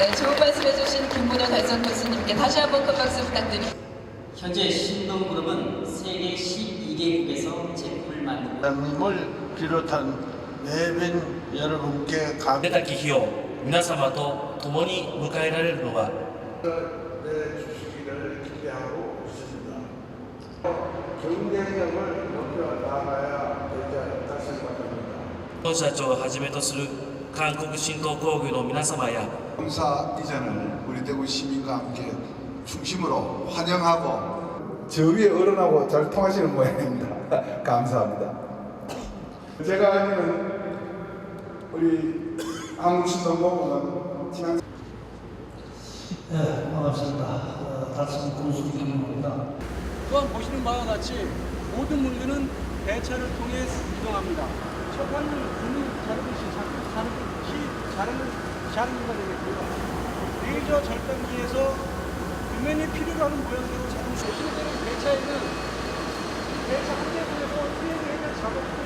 네, 좋은 말씀 해주신 김문호 달성 교수님께 다시 한번 큰 박수 부탁드립니다. 현재 신동그룹은 세계 12개국에서 제품을 만들고 대한민국을 비롯한 내빈 여러분께 감 出た日日を皆様と共に迎えられるのは 내주시기를 기대하고 있습니다. 경쟁력을 높여 나가야 되지 않을까 생각합니다. 本社長をはじめとする 韓国新東工業の皆様や 공사 이전을 우리 대구 시민과 함께 중심으로 환영하고 저 위에 어른하고 잘 통하시는 모양입니다. 감사합니다. 제가 알기로는 우리 한국신동공원은 지난 네, 반갑습니다. 어, 달성 군수 김입니다. 또한 보시는 바와 같이 모든 물류는 배차를 통해 이동합니다. 첫 판은 분이 자르듯이 자 자르는 자르기가 되겠고요. 레이저 절단기에서 금연이 필요로 하는 모양대로 자동 대로 배차에는 배차 한 수행을 해야 될 작업들을